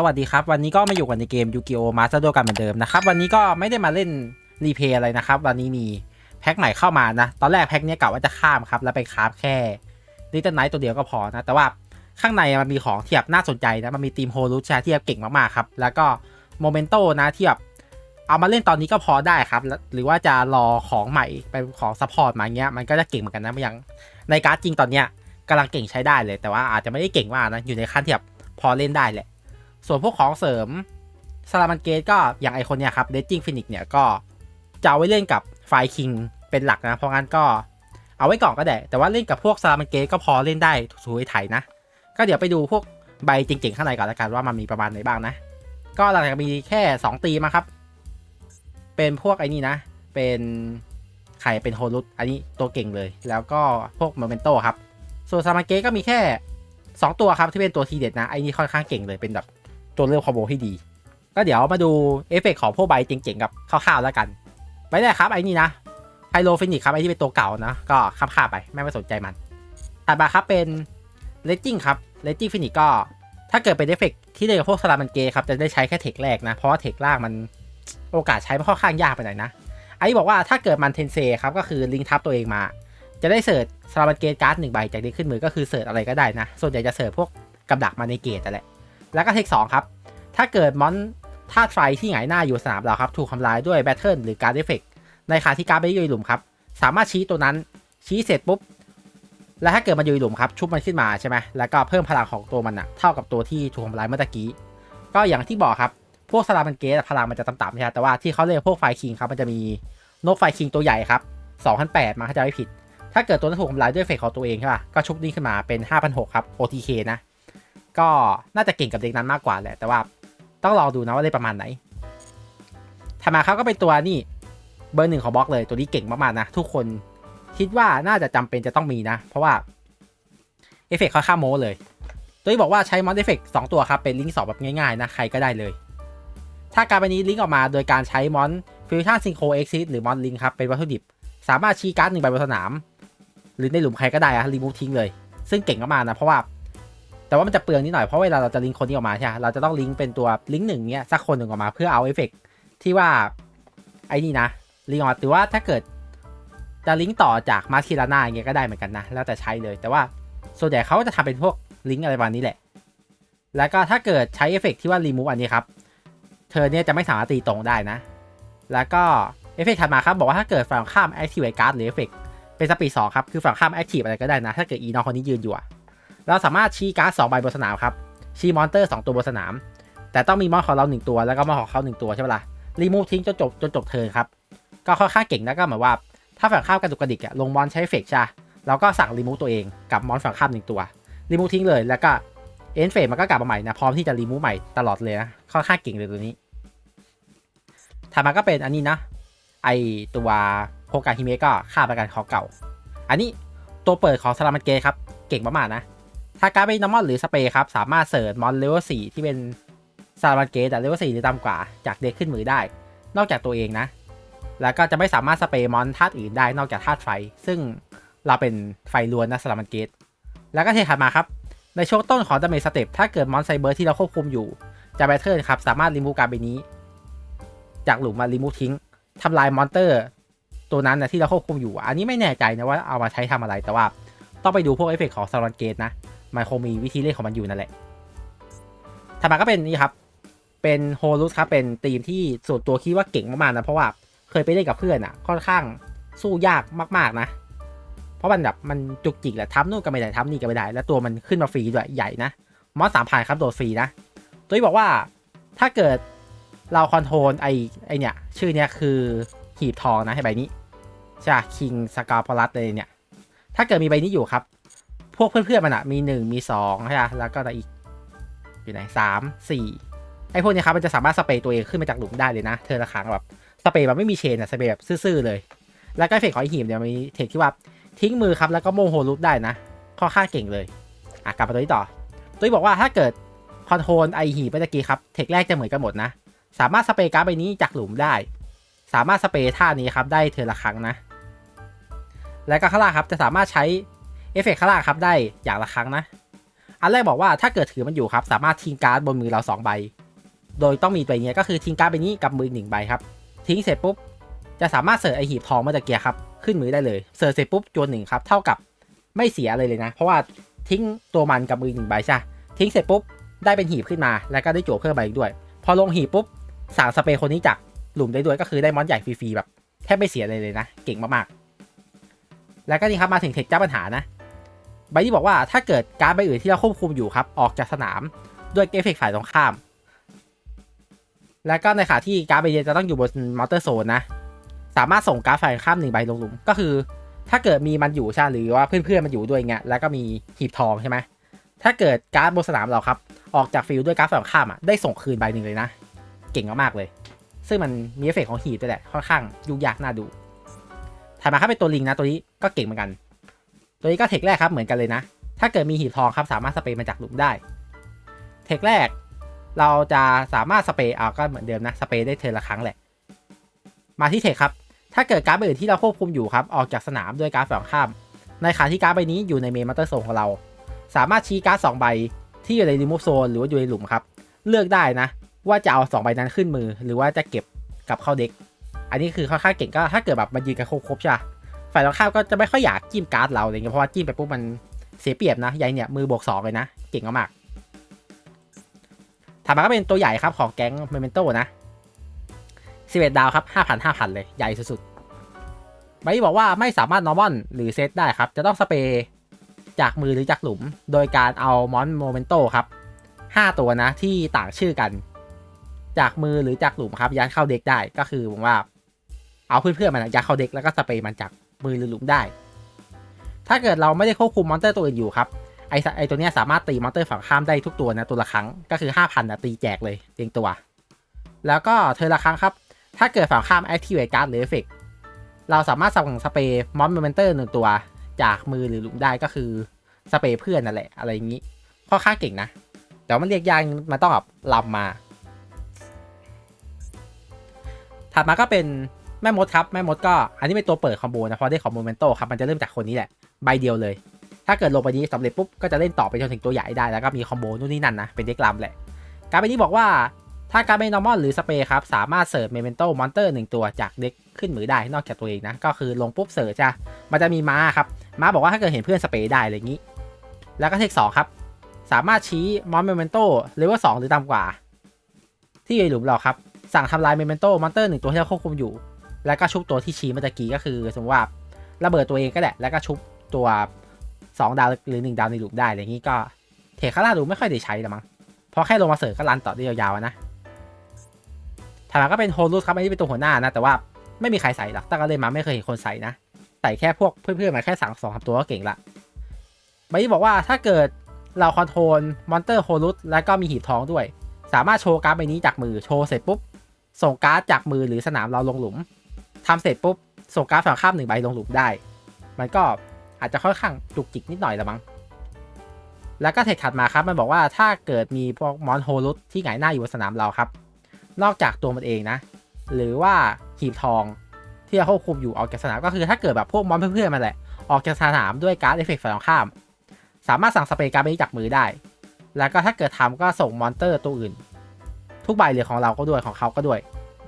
สวัสดีครับ วันนี้ก็มาอยู่กันในเกมยูกิโอมาสเตอร์โดกันเหมือนเดิมนะครับ วันนี้ก็ไม่ได้มาเล่นรีเพย์อะไรนะครับ วันนี้มีแพ็คใหม่เข้ามานะ ตอนแรกแพ็คนี้กะว่าจะข้ามครับ แล้วไปคราฟแค่ลิตเติ้ลไนท์ตัวเดียวก็พอนะ แต่ว่าข้างในมันมีของที่แบบน่าสนใจนะ มันมีทีมโฮลูชาที่แบบเก่งมากๆครับ แล้วก็โมเมนโตนะที่แบบเอามาเล่นตอนนี้ก็พอได้ครับ หรือว่าจะรอของใหม่เป็นของซัพพอร์ตมาเงี้ย มันก็จะเก่งเหมือนกันนะอย่างในการ์ดจริงตอนเนี้ยกำลังเก่งใช้ได้เลย แต่ว่าอาจจะไม่ได้เก่งมากนะ อยู่ในขั้นที่แบบพอเล่นได้แหละ ส่วนพวกของเสริมซาลามันเกตก็อย่างไอคนเนี้ยครับเดจิ้งฟินิกเนี่ยก็จะเอาไว้เล่นกับไฟคิงเป็นหลักนะ เพราะงั้นก็เอาไว้ก่อนก็ได้ แต่ว่าเล่นกับพวกซาลามันเกตก็พอเล่นได้ถูไถนะ ก็เดี๋ยวไปดูพวกใบเจ๋งๆข้างในก่อนละกันว่ามันมีประมาณไหนบ้างนะ ก็หลังจากมีแค่ 2 ตีมาครับ เป็นพวกไอ้นี่นะ เป็นไข่เป็นโฮลุตอันนี้ตัวเก่งเลย แล้วก็พวกโมเมนโตครับ ส่วนซามาเกะก็มีแค่ 2 ตัวครับที่เป็นตัวทีเด็ดนะไอ้นี่ค่อนข้างเก่งเลยเป็นแบบ ตัวเลือกคอมโบที่ดี ก็เดี๋ยวมาดูเอฟเฟกต์ของพวกใบเจ๋งๆกับคร่าวๆแล้วกันไปได้ครับไอ้นี่นะไฮโลฟินิกครับไอ้ที่เป็นตัวเก่านะก็ข้ามๆไปไม่ไปสนใจมันถัดมาครับเป็นเลจิ้งครับเลจิ้งฟินิกก็ ถ้าเกิดเป็นเอฟเฟกต์ที่เล่นกับพวกสลามันเกย์ครับจะได้ใช้แค่เทคแรกนะ เพราะว่าเทคล่างมันโอกาสใช้มันค่อนข้างยากไปหน่อยนะไอ้บอกว่าถ้าเกิดมันเทนเซครับก็คือลิงทับตัวเองมา จะได้เสิร์ชสลามันเกย์การ์ดหนึ่งใบจากนี้ขึ้นมือก็คือเสิร์ชอะไรก็ได้นะ ส่วนใหญ่จะเสิร์ชพวกกับดักมาในเกตแต่แหละ แล้วก็เทคสองครับ ถ้าเกิดมอนธาตุไฟที่หงายหน้าอยู่สนามเราครับ ถูกทำลายด้วยแบทเทิลหรือการเอฟเฟกในขาที่การ์ดไปอยู่หลุมครับ สามารถชี้ตัวนั้นชี้เสร็จปุ๊บ แล้วถ้าเกิดมันอยู่หลุมครับ ชุบมันขึ้นมาใช่ไหมแล้วก็เพิ่มพลังของตัวมันอะเท่ากับตัวที่ถูกทำลายเมื่อกี้ ก็อย่างที่บอกครับพวกสลามันเกสพลังมันจะต่ำๆใช่ไหมแต่ว่าที่เขาเรียกพวกไฟคิงครับมันจะมีนกไฟคิงตัวใหญ่ครับ2008มาถ้าจะไม่ผิด ถ้าเกิดตัวนั้นถูกทำลายด้วยเฟกของตัวเองใช่ป่ะก็ชุบนี่ขึ้นมาเป็น 5,600ครับ OTK นะ ก็น่าจะเก่งกับเด็กนั้นมากกว่าแหละ แต่ว่าต้องรอดูนะว่าได้ประมาณไหนถัดมาเขาก็เป็นตัวนี่เบอร์หนึ่งของบล็อกเลยตัวนี้เก่งมากๆนะ ทุกคนคิดว่าน่าจะจำเป็นจะต้องมีนะ เพราะว่าเอฟเฟกต์เขาข้าโมเลย ตัวนี้บอกว่าใช้มอนเอฟเฟกต์สองตัวครับ เป็นลิงก์สองแบบง่ายๆ นะ ใครก็ได้เลย ถ้าการไปนี้ลิงก์ออกมาโดยการใช้มอนฟิวชั่นซิงโครเอ็กซิสหรือมอนลิงครับ เป็นวัตถุดิบ สามารถชี้การ์ดหนึ่งใบบนสนาม หรือในหลุมใครก็ได้อะรีมูฟทิ้งเลย ซึ่งเก่งมากๆนะเพราะว่า แต่ว่ามันจะเปลืองนิดหน่อยเพราะเวลาเราจะลิงก์คนนี้ออกมาใช่ไหมเราจะต้องลิงก์เป็นตัวลิงก์หนึ่งเนี้ยสักคนหนึ่งออกมาเพื่อเอาเอฟเฟกต์ที่ว่าไอ้นี่นะลิงก์ออกมาหรือว่าถ้าเกิดจะลิงก์ต่อจากมาคิราน่าอย่างเงี้ยก็ได้เหมือนกันนะ แล้วแต่ใช้เลย แต่ว่าส่วนใหญ่เขาจะทำเป็นพวกลิงก์อะไรประมาณนี้แหละ แล้วก็ถ้าเกิดใช้เอฟเฟกต์ที่ว่ารีมูฟอันนี้ครับ เธอเนี่ยจะไม่สามารถตีตรงได้นะ แล้วก็เอฟเฟกต์ถัดมาครับ บอกว่าถ้าเกิดฝั่งข้าม activate card หรือเอฟเฟกต์เป็นสปีดสองครับ คือฝั่งข้าม active อะไรก็ได้นะ ถ้าเกิดอีน้องคนนี้ยืนอยู่อะ เราสามารถชี้การ์ดสองใบบนสนามครับ ชี้มอนเตอร์สองตัวบนสนาม แต่ต้องมีมอนของเราหนึ่งตัวแล้วก็มอนของเขาหนึ่งตัวใช่ไหมล่ะ รีมูฟทิ้งจนจบจนจบเทิร์นครับ ก็ค่อนข้างเก่งนะก็หมายว่า ถ้าฝั่งข้ามกระดุกกระดิกอะลงมอนใช้เฟกใช่เราก็สั่งรีมูฟตัวเองกับมอนฝั่งข้ามหนึ่งตัว รีมูฟทิ้งเลยแล้วก็เอ็นเฟสมันก็กลับมาใหม่นะพร้อมที่จะรีมูฟใหม่ตลอดเลยนะค่อนข้างเก่งเลยตัวนี้ถัดมาก็เป็นอันนี้นะ ไอตัวโฮกาฮิเมะก็ค่าประกันของเก่า อันนี้ตัวเปิดของสลามันเกครับ เก่งมากๆนะ ถ้าการ์ดเป็นนอมอนหรือสเปรย์ครับ สามารถเสิร์ชมอนเลเวลสี่ที่เป็นสลามันเกตแต่เลเวลสี่หรือต่ำกว่า จากเด็กขึ้นมือได้ นอกจากตัวเองนะ แล้วก็จะไม่สามารถสเปรย์มอนธาตุอื่นได้นอกจากธาตุไฟ ซึ่งเราเป็นไฟล้วนนะสามันเกตแล้วก็เทถัดมาครับ ในช่วงต้นของดาเมจสเต็ปถ้าเกิดมอนไซเบอร์ที่เราควบคุมอยู่จะแบทเทิลครับสามารถรีมูฟการ์ดใบนี้ จากหลุมมารีมูฟทิ้งทำลายมอนเตอร์ตัวนั้นนะที่เราควบคุมอยู่ อันนี้ไม่แน่ใจนะว่าเอามาใช้ทำอะไรแต่ว่า ต้องไปดูพวกเอฟเฟกของซารอนเกตนะ มันคงมีวิธีเล่นของมันอยู่นั่นแหละถัดมาก็เป็นนี่ครับ เป็นโฮลุสครับเป็นทีมที่ส่วนตัวคิดว่าเก่งมากๆนะเพราะว่าเคยไปเล่นกับเพื่อนอะ ค่อนข้างสู้ยากมากๆนะ เพราะมันแบบมันจุกจิกแหละทับนู่นก็ไม่ได้ทับนี่ก็ไม่ได้ แล้วตัวมันขึ้นมาฟรีด้วยใหญ่นะมอสสามพันครับโดดฟรีนะ ตัวนี้บอกว่าถ้าเกิดเราคอนโทรลไอไอเนี่ย ชื่อเนี้ยคือหีบทองนะให้ใบนี้ใช่คิงสกาพลัสเลยเนี่ย ถ้าเกิดมีใบนี้อยู่ครับ พวกเพื่อนๆมันอะมีหนึ่งมีสองใช่ไหมแล้วก็อะไรอีกอยู่ไหนสามสี่ไอพวกนี้ครับมันจะสามารถสเปรย์ตัวเองขึ้นมาจากหลุมได้เลยนะ เธอละครั้งแบบสเปรย์แบบไม่มีเชนอะสเปรย์แบบซื่อๆเลย แล้วก็เฟกของไอหีบเนี่ยมีเทคที่ว่าทิ้งมือครับแล้วก็โมโหลุปได้นะค่อนข้างเก่งเลยอะกลับมาตัวนี้ต่อ ตัวนี้บอกว่าถ้าเกิดคอนโทรลไอหีบเมื่อกี้ครับเทคแรกจะเหมือนกันหมดนะ สามารถสเปรย์การ์ดใบนี้จากหลุมได้ สามารถสเปรย์ท่านี้ครับได้เทอละครั้งนะ และก็ข้างล่างครับจะสามารถใช้ อฟเฟกต์ข้างล่างครับได้อย่างละครั้งนะ อันแรกบอกว่าถ้าเกิดถือมันอยู่ครับ สามารถทิ้งการ์ดบนมือเรา 2 ใบ โดยต้องมีตัวเนี้ยก็คือทิ้งการ์ดใบนี้กับมือหนึ่งใบครับ ทิ้งเสร็จปุ๊บ จะสามารถเสิร์ชไอหีบทองมื่อตะเกียร์ครับ ขึ้นมือได้เลย เสิร์ชเสร็จปุ๊บจวนหนึ่งครับ เท่ากับไม่เสียอะไรเลยนะ เพราะว่าทิ้งตัวมันกับมือหนึ่งใบใช่ ทิ้งเสร็จปุ๊บได้เป็นหีบขึ้นมา แล้วก็ได้จั่วเพิ่มใบอีกด้วย พอลงหีบปุ๊บสั่งสเปรย์คนนี้จากหลุมได้ด้วยก็คือได้มอนใหญ่ฟรีๆแบบแทบไม่เสียอะไรเลยนะ เก่งมากๆแล้วก็นี่ครับมาถึงเทคเจ้าปัญหานะ ใบที่บอกว่าถ้าเกิดการ์ดใบอื่นที่เราควบคุมอยู่ครับ ออกจากสนามด้วยเอฟเฟกต์ฝ่ายตรงข้าม แล้วก็ในขณะที่การ์ดใบเดียวจะต้องอยู่บนมอเตอร์โซนนะ สามารถส่งการ์ดฝ่ายข้ามหนึ่งใบลงหลุม ก็คือ ถ้าเกิดมีมันอยู่ใช่หรือว่าเพื่อนๆมันอยู่ด้วยเงี้ยแล้วก็มีหีบทองใช่ไหมถ้าเกิดการ์ดบนสนามเราครับออกจากฟิลด์ด้วยการ์ดฝ่ายข้ามอะได้ส่งคืนใบหนึ่งเลยนะ เก่งมากๆเลย ซึ่งมันมีเอฟเฟกต์ของหีบด้วยแหละค่อนข้างยุ่งยากน่าดูถัดมาครับเป็นตัวลิงนะตัวนี้ก็เก่งเหมือนกัน ตัวนี้ก็เทคแรกครับเหมือนกันเลยนะ ถ้าเกิดมีหีบทองครับสามารถสเปรย์มาจากหลุมได้ เทคแรกเราจะสามารถสเปรย์เอาก็เหมือนเดิมนะสเปรย์ได้เทอละครั้งแหละ มาที่เทคครับ ถ้าเกิดการ์ดใบอื่นที่เราควบคุมอยู่ครับออกจากสนามด้วยการ์ดฝั่งข้าม ในขณะที่การ์ดใบนี้อยู่ในเมนมัตเตอร์โซนของเรา สามารถชี้การ์ดสองใบที่อยู่ในรีมูฟโซนหรือว่าอยู่ในหลุมครับ เลือกได้นะ ว่าจะเอาสองใบนั้นขึ้นมือ หรือว่าจะเก็บกลับเข้าเด็ก อันนี้คือค่อนข้างเก่งก็ถ้าเกิดแบบมันยืนกันครบๆใช่ ฝ่ายตรงข้ามก็จะไม่ค่อยอยากจิ้มการ์ดเราอะไรเงี้ยเพราะว่าจิ้มไปปุ๊บมันเสียเปรียบนะยายเนี่ยมือบวกสองเลยนะ เก่งมากๆถัดมาก็เป็นตัวใหญ่ครับของแก๊งเมเมนโตนะ11ดดาวครับ5,000 5,000เลยใหญ่สุดๆใบที่บอกว่าไม่สามารถนอร์มอนหรือเซตได้ครับ จะต้องสเปรย์จากมือหรือจากหลุม โดยการเอามอนโมเมนโตครับ5ตัวนะที่ต่างชื่อกัน จากมือหรือจากหลุมครับยัดเข้าเด็กได้ก็คือผมว่าเอาเพื่อนๆมันยัดเข้าเด็กแล้วก็สเปรย์มันจาก มือหรือหลุมได้ ถ้าเกิดเราไม่ได้ควบคุมมอนเตอร์ตัวอื่นอยู่ครับไอไอตัวเนี้ยสามารถตีมอนเตอร์ฝั่งข้ามได้ทุกตัวนะตัวละครั้งก็คือ 5,000นะตีแจกเลยเรียงตัว แล้วก็เธอละครั้งครับ ถ้าเกิดฝั่งข้าม activate card หรือ effect เราสามารถสั่งสเปรย์มอนเมนเตอร์หนึ่งตัวจากมือหรือหลุมได้ก็คือสเปรย์เพื่อนนั่นแหละอะไรอย่างนี้ค่อนข้างเก่งนะแต่มันเรียกยากมันต้องแบบลำมา ถัดมาก็เป็น แม่มดครับ แม่มดก็อันนี้เป็นตัวเปิดคอมโบนะพราะได้ของโมเมนโตครับมันจะเริ่มจากคนนี้แหละ ใบเดียวเลย ถ้าเกิดลงไปนี้สำเร็จปุ๊บ ก็จะเล่นต่อไปจนถึงตัวใหญ่ได้แล้วก็มีคอมโบนู่นนี่นั่นนะ เป็นเด็กลำแหละ การไปนี้บอกว่าถ้าการเป็นนอร์มอลหรือสเปรย์ครับ สามารถเสิร์ฟเมเมนโตมอนเตอร์หนึ่งตัวจากเด็กขึ้นมือได้นอกจากตัวเองนะ ก็คือลงปุ๊บเสิร์ฟจ้ะมันจะมีม้าครับม้าบอกว่าถ้าเกิดเห็นเพื่อนสเปรย์ได้อะไรอย่างนี้ แล้วก็เทคสองครับสามารถชี้มอนเมเมนโตเลเวลสองหรือต่ำกว่า ที่อยู่หลุมเราครับสั่งทำลายเมเมนโตมอนเตอร์หนึ่งตัวที่เราควบคุมอยู่ แล้วก็ชุบตัวที่ชี้เมื่อตะกี้ก็คือสมมติว่าระเบิดตัวเองก็แหละ แล้วก็ชุบตัว 2 ดาวหรือ 1 ดาวในหลุมได้อะไรอย่างนี้ก็เทคางล่าดูไม่ค่อยได้ใช้ละมั้งเพราะแค่ลงมาเสิร์ฟก็รันต่อได้ยาวๆนะถัดมาก็เป็นโฮลูสครับอันนี้เป็นตัวหัวหน้านะ แต่ว่าไม่มีใครใส่หรอกตั้งแต่เล่นมาไม่เคยเห็นคนใส่นะ ใส่แค่พวกเพื่อนๆมาแค่สั่งสองสามตัวก็เก่งละใบนี้บอกว่าถ้าเกิดเราคอนโทรลมอนเตอร์โฮลูสแล้วก็มีหีบทองด้วย สามารถโชว์การ์ดใบนี้จากมือโชว์เสร็จปุ๊บส่งการ์ดจากมือหรือสนามเราลงหลุม ทำเสร็จปุ๊บส่งการ์ดฝั่งข้ามหนึ่งใบลงหลุมได้ มันก็อาจจะค่อนข้างจุกจิกนิดหน่อยละมั้ง แล้วก็เทคถัดมาครับมันบอกว่าถ้าเกิดมีพวกมอนโฮลุสที่หงายหน้าอยู่บนสนามเราครับ นอกจากตัวมันเองนะ หรือว่าหีบทองที่เราควบคุมอยู่ออกจากสนามก็คือถ้าเกิดแบบพวกมอนเพื่อนๆมันแหละ ออกจากสนามด้วยการ์ดเอฟเฟกต์ฝั่งข้าม สามารถสั่งสเปรย์การ์ดนี้จากมือได้ แล้วก็ถ้าเกิดทำก็ส่งมอนเตอร์ตัวอื่น ทุกใบเลยของเราก็ด้วยของเขาก็ด้วย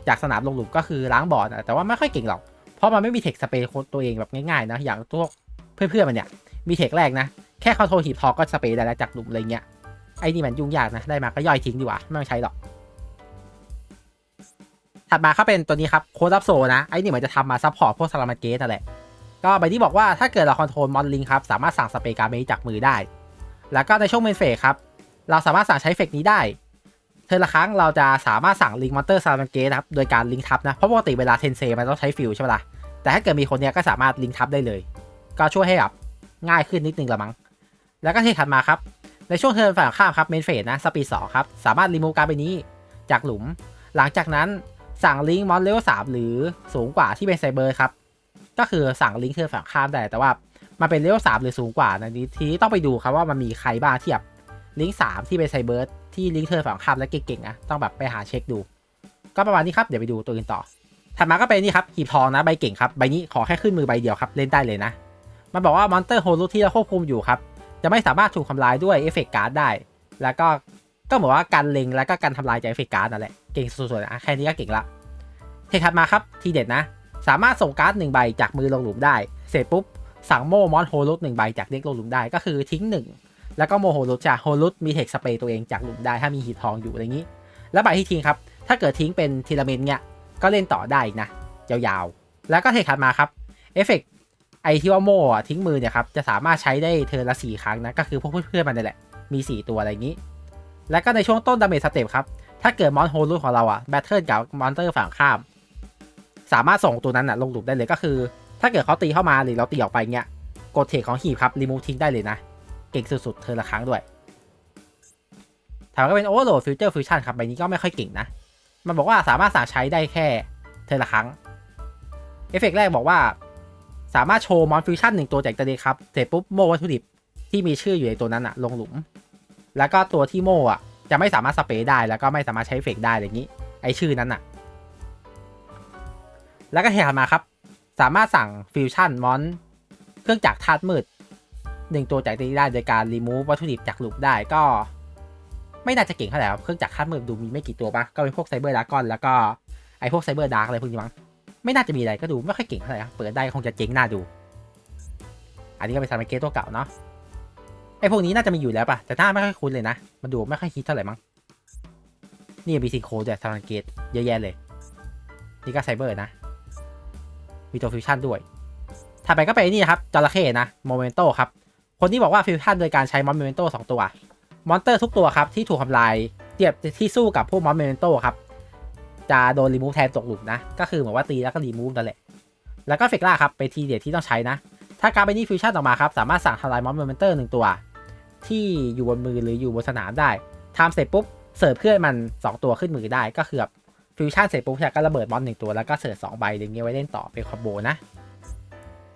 จากสนามลงหลุมก็คือล้างบอร์ดอะแต่ว่าไม่ค่อยเก่งหรอก เพราะมันไม่มีเทคสเปรย์ตัวเองแบบง่ายๆนะ อย่างตัวเพื่อนๆมันเนี่ย มีเทคแรกนะ แค่เขาโทรหีบทอก็สเปรย์ได้แล้วจากหลุมอะไรเงี้ย ไอ้นี่มันยุ่งยากนะ ได้มาก็ย่อยทิ้งดีกว่า ไม่ต้องใช้หรอก ถัดมาเขาเป็นตัวนี้ครับโคดับโซนะ ไอ้นี่เหมือนจะทำมาซัพพอร์ตพวกซาลามาเกสนั่นแหละ ก็ใบที่บอกว่าถ้าเกิดเราคอนโทรลมอนลิงครับสามารถสั่งสเปรย์การ์ดนี้จากมือได้ แล้วก็ในช่วงเมนเฟสครับเราสามารถสั่งใช้เฟกนี้ได้ เทอละครั้งเราจะสามารถสั่งลิงมอนเตอร์ซาลามันเกสครับ โดยการลิงทับนะ เพราะปกติเวลาเทนเซมันต้องใช้ฟิลใช่ไหมล่ะ แต่ถ้าเกิดมีคนเนี้ยก็สามารถลิงทับได้เลย ก็ช่วยให้แบบง่ายขึ้นนิดนึงละมั้ง แล้วก็ที่ถัดมาครับ ในช่วงเทิร์นฝ่ายข้ามครับเมนเฟสนะสปีดสองครับ สามารถรีมูฟการ์ดใบนี้จากหลุม หลังจากนั้นสั่งลิงมอนเลเวลสามหรือสูงกว่าที่เป็นไซเบอร์ครับ ก็คือสั่งลิงเทิร์นฝั่งข้ามได้แต่ว่ามันเป็นเลเวลสามหรือสูงกว่านะทีนี้ต้องไปดูครับว่ามันมีใครบ้างที่แบบลิงสามที่เป็นไซเบอร์ ที่ลิงก์เทิร์นฝั่งข้ามและเก่งๆนะต้องแบบไปหาเช็คดู ก็ประมาณนี้ครับเดี๋ยวไปดูตัวอื่นต่อถัดมาก็เป็นนี่ครับหีบทองนะใบเก่งครับใบนี้ขอแค่ขึ้นมือใบเดียวครับเล่นได้เลยนะมันบอกว่ามอนเตอร์โฮลูที่เราควบคุมอยู่ครับจะไม่สามารถถูกทำลายด้วยเอฟเฟกต์การ์ดได้ แล้วก็ก็เหมือนว่าการเล็งแล้วก็การทำลายจากเอฟเฟกต์การ์ดนั่นแหละเก่งสุดๆนะแค่นี้ก็เก่งละเทคถัดมาครับทีเด็ดนะ สามารถส่งการ์ดหนึ่งใบจากมือลงหลุมได้ เสร็จปุ๊บสั่งโม่มอนโฮลุตหนึ่งใบจากเด็กลงหลุมได้ก็คือทิ้งหนึ่ง แล้วก็โมโฮลุตจากโฮลุตมีเทคสเปรย์ตัวเองจากหลุมได้ถ้ามีหีทองอยู่อะไรอย่างนี้ แล้วใบที่ทิ้งครับ ถ้าเกิดทิ้งเป็นทีละเมนเนี่ยก็เล่นต่อได้นะ ยาวๆ แล้วก็เทคถัดมาครับเอฟเฟกไอที่ว่าโม่ทิ้งมือเนี่ยครับจะสามารถใช้ได้เทอร์ละสี่ครั้งนะก็คือพวกเพื่อนๆมันนี่แหละมี 4 ตัวอะไรอย่างนี้ แล้วก็ในช่วงต้นดาเมจสเต็ปครับถ้าเกิดมอนโฮลูของเราอะแบทเทิลกับมอนเตอร์ฝั่งข้าม สามารถส่งตัวนั้นอะลงหลุมได้เลยก็คือ ถ้าเกิดเขาตีเข้ามาหรือเราตีออกไปเงี้ยกดเทคของหีบครับรีมูทิ้งได้เลยนะ เก่งสุดๆเธอละครั้งด้วยถามว่าเป็นโอเวอร์โหลดฟิวเจอร์ฟิวชั่นครับใบนี้ก็ไม่ค่อยเก่งนะ มันบอกว่าสามารถสั่งใช้ได้แค่เธอละครั้ง เอฟเฟกต์แรกบอกว่า สามารถโชว์มอนฟิวชั่นหนึ่งตัวจากตัวเดครับ เสร็จปุ๊บโมวัตถุดิบที่มีชื่ออยู่ในตัวนั้นอะลงหลุม แล้วก็ตัวที่โมอะจะไม่สามารถสเปรย์ได้แล้วก็ไม่สามารถใช้เอฟเฟกต์ได้อะไรอย่างนี้ ไอชื่อนั้นอะแล้วก็เทถัดมาครับ สามารถสั่งฟิวชั่นมอนเครื่องจักรธาตุมืด หนึ่งตัวจากตีได้โดยการรีมูฟวัตถุดิบจากหลุมได้ก็ ไม่น่าจะเก่งเท่าไหร่เครื่องจักรธาตุมืดดูมีไม่กี่ตัวปะก็เป็นพวกไซเบอร์ดากอนแล้วก็ไอพวกไซเบอร์ดาร์กอะไรพวกนี้มั้งไม่น่าจะมีอะไรก็ดูไม่ค่อยเก่งเท่าไหร่เปิดได้คงจะเจ๊งน่าดู อันนี้ก็เป็นซามิเกะตัวเก่าเนาะไอพวกนี้น่าจะมีอยู่แล้วปะแต่หน้าไม่ค่อยคุ้นเลยนะ มันดูไม่ค่อยฮิตเท่าไหร่มั้งนี่มีซิงโคด้วยซามิเกะเยอะแยะเลย นี่ก็ไซเบอร์นะมีตัวฟิวชั่นด้วยถัดไปก็เป็นนี่ครับจระเข้นะโมเมนโตครับ คนที่บอกว่าฟิวชั่นโดยการใช้มอนเมนโตสองตัว มอนเตอร์ทุกตัวครับที่ถูกทำลายเทียบที่สู้กับพวกมอนเมนโตครับ จะโดนรีมูฟแทนตกหลุมนะ ก็คือเหมือนว่าตีแล้วก็รีมูฟนั่นแหละ แล้วก็เฟกล่าครับเป็นทีเด็ดที่ต้องใช้นะ ถ้าการไปนี่ฟิวชั่นออกมาครับสามารถสั่งทำลายมอนเมนเตอร์หนึ่งตัว ที่อยู่บนมือหรืออยู่บนสนามได้ทำเสร็จปุ๊บเสิร์ฟเพื่อนมัน 2 ตัวขึ้นมือได้ก็คือแบบฟิวชั่นเสร็จปุ๊บก็ระเบิดมอนหนึ่งตัวแล้วก็เสิร์ฟสองใบอย่างเงี้ยไว้เล่นต่อเป็นคอมโบนะ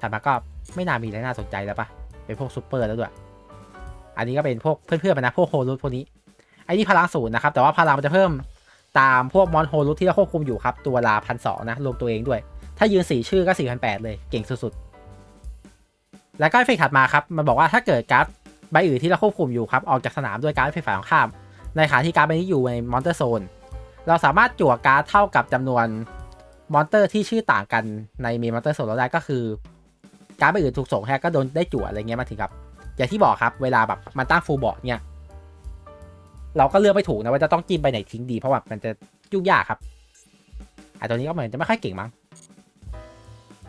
ถัดมาก็ไม่น่ามีอะไรน่าสนใจแล้วปะ เป็นพวกซูเปอร์แล้วด้วย อันนี้ก็เป็นพวกเพื่อนๆมันะพวกโฮลุตพวกนี้ไอ้นี่พลังศูนย์นะครับ แต่ว่าพลังมันจะเพิ่มตามพวกมอนโฮลุตที่เราควบคุมอยู่ครับ ตัวละพันสองนะรวมตัวเองด้วย ถ้ายืนสี่ชื่อก็สี่พันแปดเลยเก่งสุดๆ แล้วก็เอฟเฟกถัดมาครับ มันบอกว่าถ้าเกิดการ์ดใบอื่นที่เราควบคุมอยู่ครับ ออกจากสนามด้วยการ์ดไฟฝ่ายของข้าม ในขณะที่การ์ดใบนี้อยู่ในมอนเตอร์โซนเราสามารถจั่วการ์ดเท่ากับจำนวนมอนเตอร์ที่ชื่อต่างกันในเมมอนเตอร์โซนเราได้ก็คือ การ์ดใบอื่นถูกส่งแค่ก็โดนได้จั่วอะไรเงี้ยมาถึงครับ อย่างที่บอกครับเวลาแบบมันตั้งฟูลบอร์ดเนี่ยเราก็เลือกไม่ถูกนะว่าจะต้องจิ้มไปไหนทิ้งดีเพราะว่ามันจะยุ่งยากครับไอตัวนี้ก็เหมือนจะไม่ค่อยเก่งมั้ง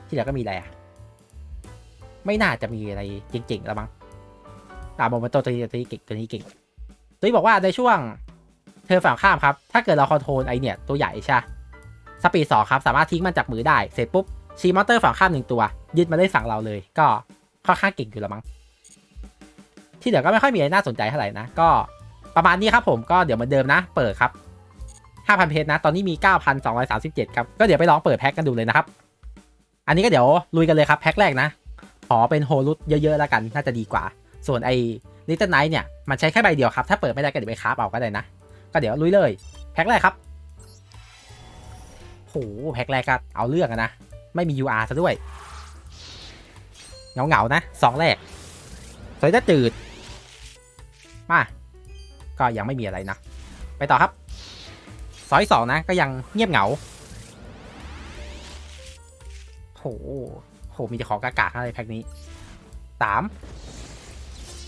ที่เหลือก็มีอะไรอะไม่น่าจะมีอะไรเก่งๆแล้วมั้งอ่าโมเมนโตตัวนี้ตัวนี้เก่งตัวนี้เก่งตัวนี้บอกว่าในช่วงเธอฝั่งข้ามครับ ถ้าเกิดเราคอนโทรลไอเนี่ยตัวใหญ่ใช่สปีดสองครับ สามารถทิ้งมันจากมือได้ เสร็จปุ๊บชีมอนเตอร์ฝั่งข้ามหนึ่งตัว ยึดมาได้ฝั่งเราเลย ก็ค่อนข้างเก่งอยู่แล้วมั้งที่เหลือก็ไม่ค่อยมีอะไรน่าสนใจเท่าไหร่นะก็ประมาณนี้ครับผมก็เดี๋ยวเหมือนเดิมนะ เปิดครับ 5,000 เพชรนะ ตอนนี้มี 9,237 ครับ ก็เดี๋ยวไปลองเปิดแพ็กกันดูเลยนะครับ อันนี้ก็เดี๋ยวลุยกันเลยครับแพ็กแรกนะ ขอเป็นโฮลุตเยอะๆแล้วกัน น่าจะดีกว่า ส่วนไอ้ลิตเติ้ลไนท์เนี่ย มันใช้แค่ใบเดียวครับ ถ้าเปิดไม่ได้ก็เดี๋ยวไปคราฟเอาก็ได้นะ ก็เดี๋ยวลุยเลยแพ็กแรกครับโหแพ็กแรกก็เอาเรื่องนะ ไม่มี UR ซะด้วย เหงาๆนะสองแรกสวยจะจืด มา ก็ยังไม่มีอะไรนะ ไปต่อครับซอยสองนะก็ยังเงียบเหงาโหโหมีแต่ของกากาอะไรแพ็คนี้สาม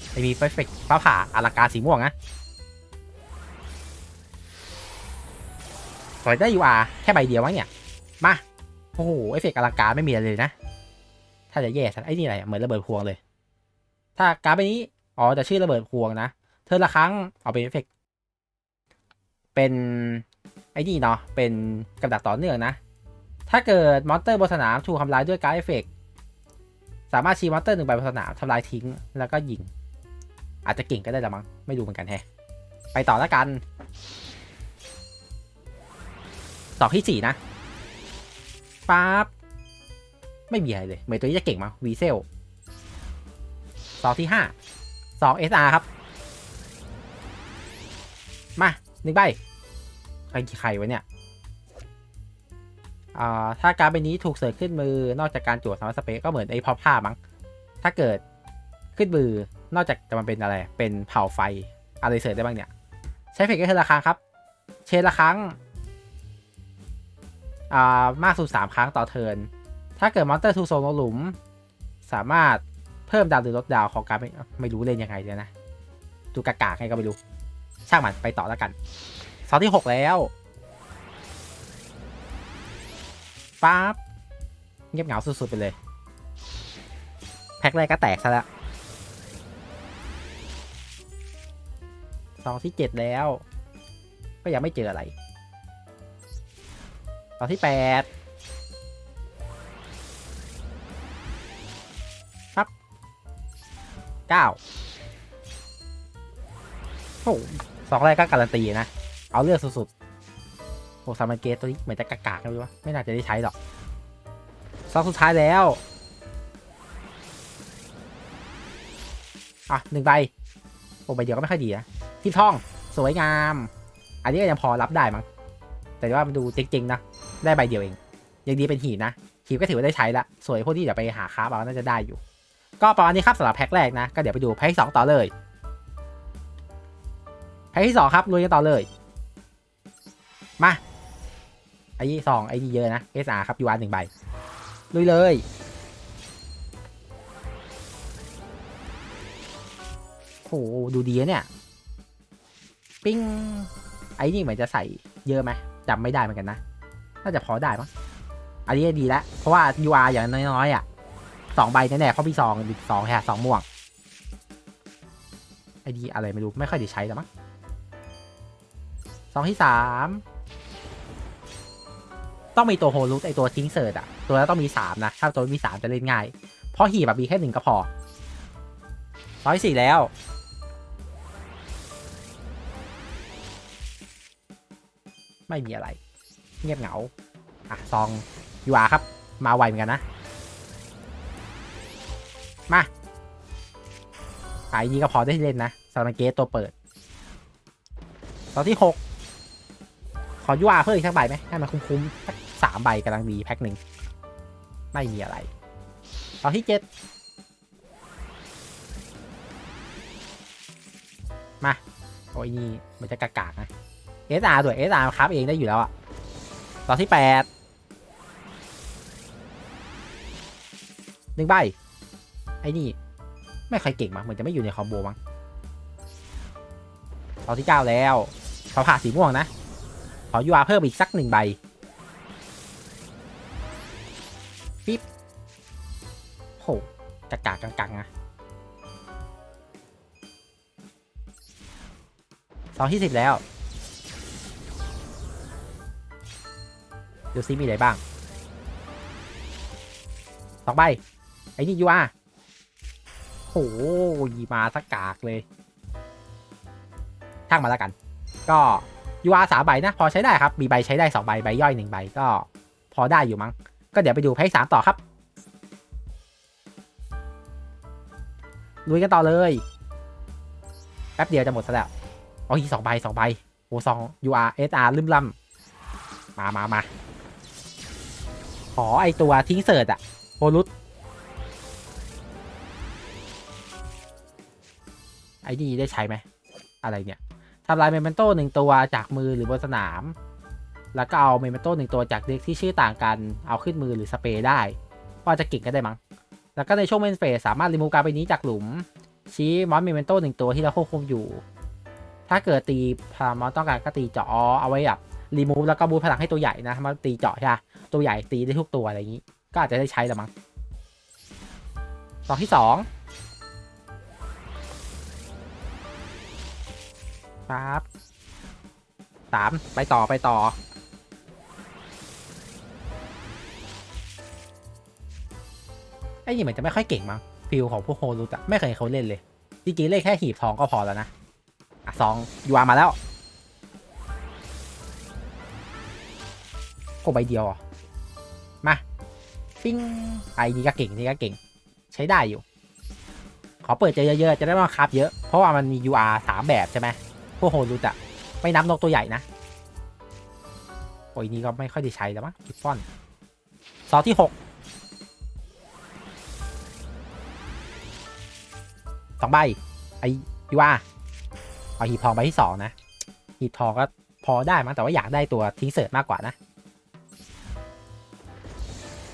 ไอมีเฟเฟกฟ้าผ่าอลังการสีม่วงนะสอยได้ยูอาแค่ใบเดียวมั้งเนี่ย มา โอ้โห เอฟเฟกต์อลังการไม่มีอะไรเลยนะ ถ้าจะแย่สักไอ้นี่อะไรเหมือนระเบิดพวงเลย ถ้าการ์ดใบนี้อ๋อจะชื่อระเบิดพวงนะเธอละครั้งเอาเป็นเอฟเฟกเป็นไอ้นี่เนาะเป็นกับดักต่อเนื่องนะ ถ้าเกิดมอนเตอร์บนสนามถูกทำลายด้วยการ์ดเอฟเฟกสามารถชี้มอนเตอร์หนึ่งใบบนสนามทำลายทิ้งแล้วก็ยิง อาจจะเก่งก็ได้ละมั้งไม่รู้เหมือนกันแฮะไปต่อแล้วกันต่อที่สี่นะปั๊บ ไม่มีอะไรเลยเหมือนตัวนี้จะเก่งมั้งวีเซลต่อที่ห้าสองเอสอาร์ครับ มาหนึ่งใบใครใครว้เนี่ยอ่าถ้าการ์ดใบนี้ถูกเสิร์ฟขึ้นมือนอกจากการจวดสามารถสเปซก็เหมือนไอ้พอผ้ามั้ง ถ้าเกิดขึ้นมือนอกจากจะมาเป็นอะไร เป็นเผาไฟอะไรเสริมได้บ้างเนี่ย ใช้เฟกเกอร์ละครั้งครับ เชนละครั้งอ่ามากสุด3ครั้งต่อเทิร์น ถ้าเกิดมอนเตอร์ทูโซนลงหลุม สามารถเพิ่มดาวหรือลดดาวของการไม่ไม่รู้เล่นยังไงเนี่ยนะดูกากาไงก็ไม่รู้ ช่างมันไปต่อแล้วกันซอาที่ 6 แล้วปั๊บเงียบเหงาสุด ๆ ไปเลย แพ็คแรกก็แตกซะแล้วซองที่ 7 แล้ว ก็ยังไม่เจออะไรซองที่ 8 เก้าโอ้สองแรกก็การันตีนะ เอาเลือกสุดๆโอ้ซามันเกตตัวนี้เหมือนจะกากๆกันเลยวะไม่น่าจะได้ใช้หรอกสองสุดท้ายแล้ว อะหนึ่งใบ โอ้ใบเดียวก็ไม่ค่อยดีนะที่ท่องสวยงาม อันนี้ก็ยังพอรับได้มั้ง แต่ว่ามันดูจริงๆนะ ได้ใบเดียวเอง ยังดีเป็นหีบนะหีบก็ถือว่าได้ใช้ละ สวยพวกที่เดี๋ยวไปหาค้าเอาน่าจะได้อยู่ ก็ประมาณนี้ครับสำหรับแพ็คแรกนะ ก็เดี๋ยวไปดูแพ็คที่สองต่อเลยแพ็คที่สองครับลุยกันต่อเลย มาไอ้ที่สองไอ้นี่เยอะนะ SR ครับยูอาร์หนึ่งใบลุยเลย โหดูดีนะเนี่ย ปิ้ง ไอ้นี่เหมือนจะใส่เยอะไหมจำไม่ได้เหมือนกันนะ น่าจะพอได้มั้งอันนี้ดีแล้ว เพราะว่า UR อย่างน้อยๆอะ สองใบแน่ๆเพราะพี่ซองอีกสองแค่สองม่วงไอดีอะไรไม่รู้ ไม่ค่อยได้ใช้แล้วมั้งสองที่สามต้องมีตัวโฮลุกไอตัวทิ้งเซิร์ตอะตัวนั้นต้องมีสามนะ ถ้าตัวมีสามจะเล่นง่าย เพราะหีบแบบมีแค่หนึ่งก็พอร้อยสี่แล้วไม่มีอะไร เงียบเหงา อะ ซองยูอาครับ มาไวเหมือนกันนะ มาไอ้นี้ก็พอได้เล่นนะสำหรับเกตตัวเปิดตอนที่หกขอยูอาเพิ่มอีกสักใบไหมให้มันคุ้มๆสักสามใบกำลังดีแพ็คหนึ่งไม่มีอะไรตอนที่เจ็ดมา โอ้ยนี่มันจะกากๆนะเอสอาร์ด้วยเอสอาร์ครับเองได้อยู่แล้วอะตอนที่แปดหนึ่งใบ อ้นี่ ไม่ค่อยเก่งมั้งเหมือนจะไม่อยู่ในคอมโบมั้งตอนที่เก้าแล้วขอผ่าสีม่วงนะ ขอยูอาเพิ่มอีกสักหนึ่งใบปิ๊บโหกากากังๆนะตอนที่สิบแล้วดูซิมีอะไรบ้างสองใบไอ้นี่ยูอาโอ้ยมาสักกากเลยช่างมาแล้วกัน ก็ยูอาสามใบนะ พอใช้ได้ครับ มีใบใช้ได้สองใบ ใบย่อยหนึ่งใบก็ พอได้อยู่มั้ง ก็เดี๋ยวไปดูไพ่สามต่อครับลุยกันต่อเลย แป๊บเดียวจะหมดซะแล้วอ๋ออีสองใบสองใบโอ้สอง UR SR ลืมล่ำมามามาขอไอตัวทิ้งเสิร์ตอะโฮลุต ไอ้นี่ได้ใช้ไหม อะไรเนี่ยทำลายเมมเมนโต้หนึ่งตัวจากมือหรือบนสนาม แล้วก็เอาเมมเมนโต้หนึ่งตัวจากเด็กที่ชื่อต่างกัน เอาขึ้นมือหรือสเปรย์ได้ก็จะเก่งก็ได้มั้ง แล้วก็ในช่วงเมนเฟสสามารถรีมูฟการไปนี้จากหลุม ชี้มอนเมมเมนโต้หนึ่งตัวที่เราควบคุมอยู่ ถ้าเกิดตีพามอนต้องการก็ตีเจาะเอาไว้แบบรีมูฟแล้วก็บูพลังให้ตัวใหญ่นะมาตีเจาะใช่ไหมตัวใหญ่ตีได้ทุกตัวอะไรอย่างนี้ ก็อาจจะได้ใช้ละมั้งตอนที่สอง ครับสามไปต่อไปต่อ ไอ้นี่เหมือนจะไม่ค่อยเก่งมั้งฟิลของพวกโฮลุตอะไม่เคยเห็นเขาเล่นเลย จริงๆเล่นแค่หีบทองก็พอแล้วนะ อะสองยูอามาแล้วโกใบเดียวอมา ปิ้งไอ้นี่ก็เก่งนี่ก็เก่ง ใช้ได้อยู่ ขอเปิดเจอเยอะๆ จะได้มาคับเยอะ เพราะว่ามันมี UR สามแบบใช่ไหม พวกโฮลุตอะไม่นับนกตัวใหญ่นะโอ้ยนี่ก็ไม่ค่อยได้ใช้แล้วมั้งกิฟฟอนซอที่หกสองใบ ไอยูอาเอาหีบทองใบที่สองนะ หีบทองก็พอได้มั้งแต่ว่าอยากได้ตัวทิ้งเสิร์ตมากกว่านะ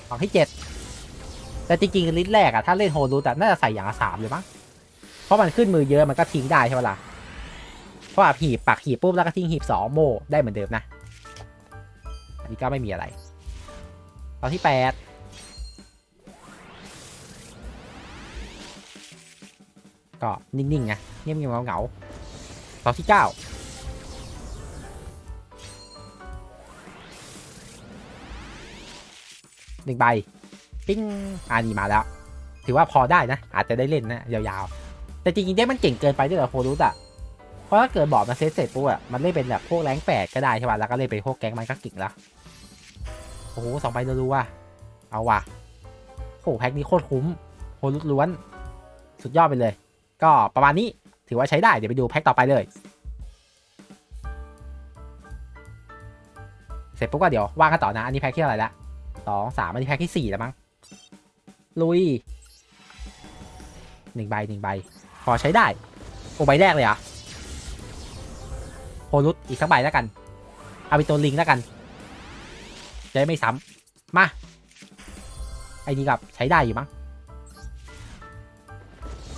สองที่เจ็ดแต่จริงๆลิสต์แรกอะถ้าเล่นโฮลูแต่น่าจะใส่อย่างละสามเลยมั้งเพราะมันขึ้นมือเยอะมันก็ทิ้งได้ใช่ไหมล่ะ เพราะว่าหีบปักหีบปุ๊บแล้วก็ทิ้งหีบสองโมได้เหมือนเดิมนะ อันนี้ก็ไม่มีอะไรตอนที่แปดก็นิ่งๆนะเงียบๆเงาๆตอนที่เก้าหนึ่งใบปิ้งอันนี้มาแล้ว ถือว่าพอได้นะ อาจจะได้เล่นนะ ยาวๆ แต่จริงๆเด็กมันเก่งเกินไปด้วยเหรอโฟรุสอะ ราะถ้าเกิดบอร์ดมันเซตเสร็จปุ๊บอะมันเล่นเป็นแบบพวกแรงแปดก็ได้ใช่ป่ะแล้วก็เล่นเป็นพวกแก๊งมันก็เก่งแล้วโอ้โหสองใบรัวๆว่ะเอาว่ะโหแพ็คนี้โคตรคุ้มโฮลุดล้วนสุดยอดไปเลย ก็ประมาณนี้ถือว่าใช้ได้เดี๋ยวไปดูแพ็คต่อไปเลย เสร็จปุ๊บก็เดี๋ยวว่างกันต่อนะ อันนี้แพ็คที่อะไรละสองสามอันนี้แพ็คที่สี่แล้วมั้งลุยหนึ่งใบหนึ่งใบพอใช้ได้โอ้ใบแรกเลยอะ ลุดอีกสักใบแล้วกัน เอาไปตัวลิงแล้วกัน จะได้ไม่ซ้ำมา ไอ้นี่กับใช้ได้อยู่มั้ง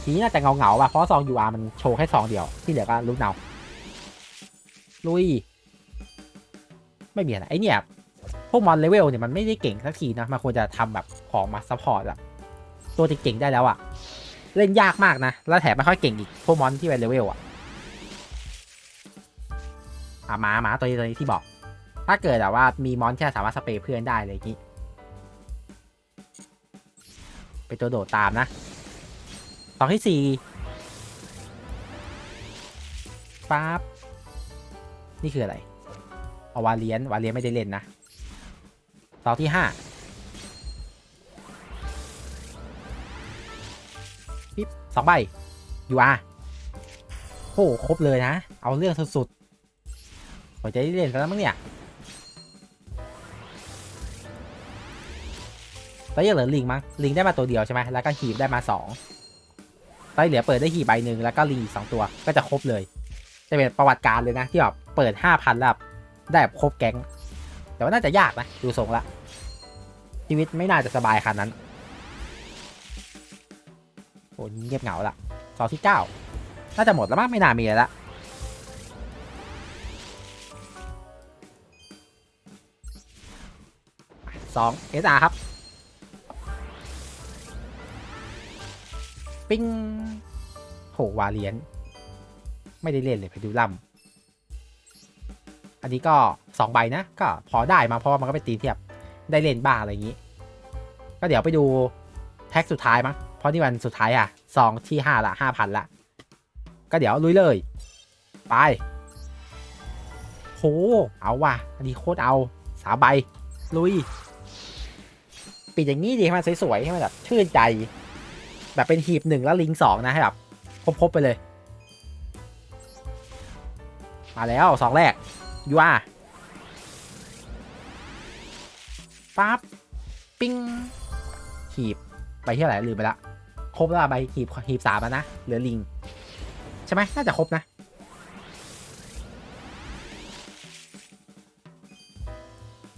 ทีนี้น่าจะเงาเงาป่ะ เพราะซอง UR มันโชว์แค่ซองเดียว ที่เหลือก็ลุ้นเอาลุย ไม่มีอะไรไอเนี่ย พวกมอนเลเวลเนี่ยมันไม่ได้เก่งสักทีนะ มันควรจะทำแบบของมาซัพพอร์ตอะตัวที่เก่งได้แล้วอะเล่นยากมากนะ แล้วแถมไม่ค่อยเก่งอีก พวกมอนที่เป็นเลเวลอะ อะหมาหมาตัวนี้ตัวนี้ที่บอก ถ้าเกิดแบบว่ามีมอนแค่สามารถสเปรย์เพื่อนได้เลยอย่างนี้เป็นตัวโดดตามนะตอนที่สี่ปั๊บนี่คืออะไรเอาวาเลียนวาเลียนไม่ได้เล่นนะตอนที่ห้าปิ๊บสองใบยูอาโหครบเลยนะ เอาเรื่องสุดๆ หัวใจได้เล่นกันแล้วมั้งเนี่ยแล้วยังเหลือลิงมั้งลิงได้มาตัวเดียวใช่ไหมแล้วก็หีบได้มาสองตอนเหลือเปิดได้หีบใบหนึ่งแล้วก็ลิงอีกสองตัวก็จะครบเลย จะเป็นประวัติการเลยนะที่แบบเปิดห้าพันแล้วแบได้แบบครบแก๊ง แต่ว่าน่าจะยากนะดูทรงละชีวิตไม่น่าจะสบายขนาดนั้นโอ้เงียบเหงาละสองที่เก้าน่าจะหมดแล้วมั้งไม่น่ามีแล้ว ละสองเอสอาครับ ปิ้งโหวาเลียน ไม่ได้เล่นเลยไปดูล่ำอันนี้ก็สองใบนะ ก็พอได้มาเพราะว่ามันก็เป็นตีมที่แบได้เล่นบ้างอะไรอย่างนี้ ก็เดี๋ยวไปดูแพ็คสุดท้ายมั้งเพราะนี่วันสุดท้ายอะซองที่ห้าละห้าพันละ ก็เดี๋ยวลุยเลย ไปโหเอาว่ะ อันนี้โคตรเอาสาใบ ลุย ปิดอย่างนี้ดีให้มันสวยๆให้มันแบบชื่นใจ แบบเป็นหีบหนึ่งแล้วลิงสองนะให้แบบครบๆไปเลย มาแล้วสองแรกยูอาปั๊บปิ้งหีบไปที่ไหนลืมไปละครบแล้วใบหีบหีบสามแล้วนะเหลือลิง ใช่ไหมน่าจะครบนะ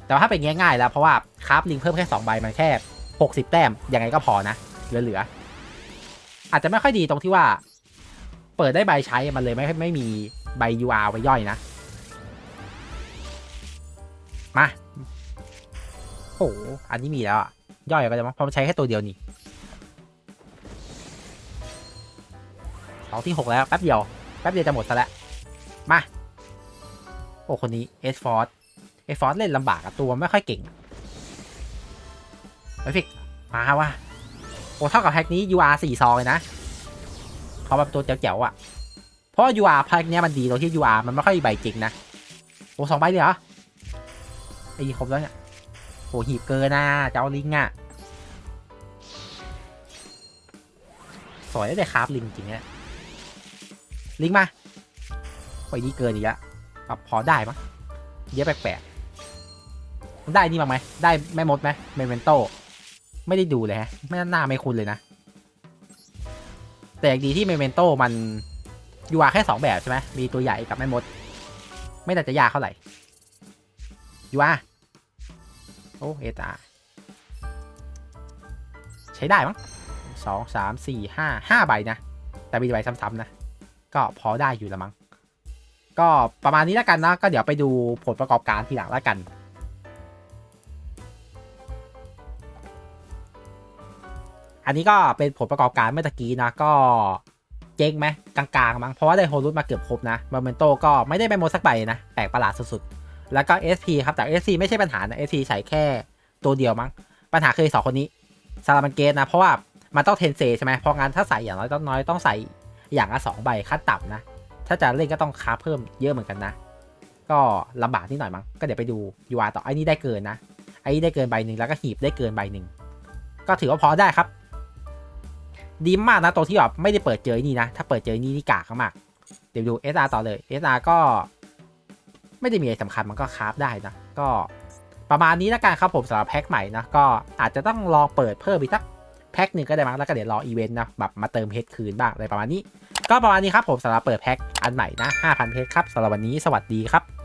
แต่ว่าถ้าเป็นง่ายๆแล้วเพราะว่าคราฟลิงเพิ่มแค่2ใบมันแค่ 60 แต้มยังไงก็พอนะเหลือๆอาจจะไม่ค่อยดีตรงที่ว่า เปิดได้ใบใช้มันเลยไม่ไม่มีใบ UR ไว้ย่อยนะ มาโอ้อันนี้มีแล้วอะย่อยก็จะมั้งเพราะมันใช้แค่ตัวเดียวนี่สองที่หกแล้ว แป๊บเดียว แป๊บเดียวจะหมดซะแล้ว มา โอ้ คนนี้เอ สฟอร์ดเอสฟอร์ดเล่นลำบากอะตัวไม่ค่อยเก่งไอฟิกมาว่ะโอ้เท่ากับแพ็กนี้ UR สี่ซองเลยนะเขาแบบตัวเจ๋วๆอะเพราะ UR แพ็กเนี้ยมันดีตรงที่ UR มันไม่ค่อยใบจริงนะโอ้สองใบเลยเหรอไอ้ครบแล้วเนี่ยโอ้หีบเกินนะเจ้าลิงอะสวยได้เลยครับลิงจริงเนี่ยลิงมาไปดีเกินอีกแล้วอะพอได้มั้ยเยอะแปลก ได้นี่มาไหมได้แม่มดไหมเมเมนโตไม่ได้ดูเลยฮะไม่น่าไม่คุณเลยนะ แต่ดีที่เมเมนโตมันยูอาแค่สองแบบใช่ไหมมีตัวใหญ่กับแม่มด ไม่น่าจะยากเท่าไหร่ยูอาโอ้เอตาใช้ได้มั้งสองสามสี่ห้าห้าใบนะ แต่มีใบซ้ำๆนะ ก็พอได้อยู่ละมั้งก็ประมาณนี้แล้วกันนะ ก็เดี๋ยวไปดูผลประกอบการทีหลังแล้วกัน อันนี้ก็เป็นผลประกอบการเมื่อตะกี้นะก็เจ๊งไหมกลางๆมั้งเพราะว่าได้โฮลุตมาเกือบครบนะโมเมนโตก็ไม่ได้ไปโมสักใบนะแปลกประหลาดสุดๆ แล้วก็ SP ครับ แต่ SP ไม่ใช่ปัญหานะ SP ใส่แค่ตัวเดียวมั้ง ปัญหาคือสองคนนี้ซาลามันเกตนะ เพราะว่ามันต้องเทนเซใช่ไหมเพราะงั้นถ้าใส่อย่างน้อยต้องน้อยต้องใส่อย่างละสองใบขั้นต่ำนะ ถ้าจะเล่นก็ต้องค้าเพิ่มเยอะเหมือนกันนะ ก็ลำบากนิดหน่อยมั้งก็เดี๋ยวไปดูยูอาต่อไอ้นี่ได้เกินนะไอ้นี่ได้เกินใบหนึ่งแล้วก็หีบได้เกินใบหนึ่งก็ถือว่าพอได้ครับ ดีมากนะตัวที่แบบไม่ได้เปิดเจอนี่นะ ถ้าเปิดเจอนี่นี่กากมาก เดี๋ยวดู SR ต่อเลย SR ก็ ไม่ได้มีอะไรสำคัญมันก็คราฟได้นะ ก็ประมาณนี้แล้วกันครับผมสำหรับแพ็คใหม่นะ ก็อาจจะต้องรองเปิดเพิ่มอีกสักแพ็คหนึ่งก็ได้มั้งแล้วก็เดี๋ยวรออีเวนต์นะแบบมาเติมเพชรคืนบ้างอะไรประมาณนี้ ก็ประมาณนี้ครับผมสำหรับเปิดแพ็คอันใหม่นะ5,000เพชรครับสำหรับวันนี้สวัสดีครับ